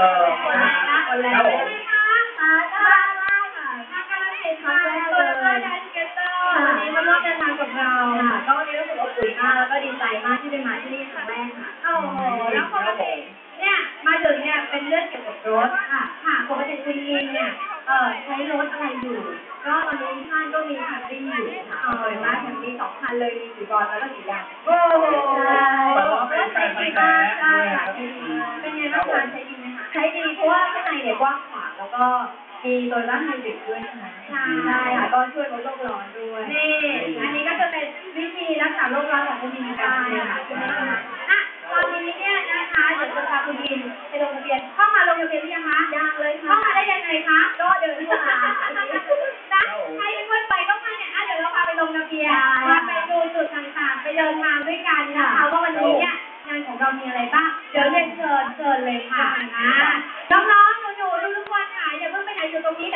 เออคนแรงละคนแรงครับผมใช่ไหมคะค่ะได้ได้ค่ะทางการเกษตรค่ะเปิดเผยการเกษตรวันนี้มาร่วมเดินทางกับเราค่ะก็วันนี้รู้สึกอบอุ่นมากแล้วก็ดีใจมากที่ได้มาที่นี่ครั้งแรกค่ะโอ้โหแล้วปกติเนี่ยมาถึงเนี่ยเป็นเรื่องเกี่ยวกับรถค่ะค่ะปกติคุณยินเนี่ยเอ่อใช้รถอะไรอยู่ ก็ตอนนี้ท่านก็มีคันดี้อยู่ค่ะสวยมากคันดี้สองคันเลยมีสีบอลแล้วก็สีดำโอ้โหแต่ว่าเป็นแฟนพันธุ์แท้ใช่ด้วยค่ะครับใช้ดีเป็นไงบ้างคะใช้ดีไหมคะ ใช้ดีเพราะว่าข้างในเนี่ยกว้างขวางแล้วก็มีตัวร่างไฮบริดด้วยใช่ไหมใช่ ค่ะก็ช่วยลดโลกร้อนด้วยนี่อันนี้ก็จะเป็นวิธีรักษาโรคร้อนของคุณยินกันค่ะอะตอนนี้เนี่ยนะคะเดี๋ยวจะพาคุณยินไปลงทะเบียนเข้ามาลงทะเบียนหรือยังคะยังเลยค่ะเข้ามาได้ยังไงคะ ก็เดินเข้ามานะให้เพื่อนๆไปก็มาเนี่ยอะเดี๋ยวเราพาไปลงทะเบียนพาไปดูจุดต่างๆ ไปเดินทางด้วยกันนะคะว่าวันนี้ เรามีอะไรบ้าง เดี๋ยวเรียนเชิญเชิญเลยค่ะน้องๆหนูๆทุกคนค่ะอย่าเพิ่งไปไหนอยู่ตรงนี้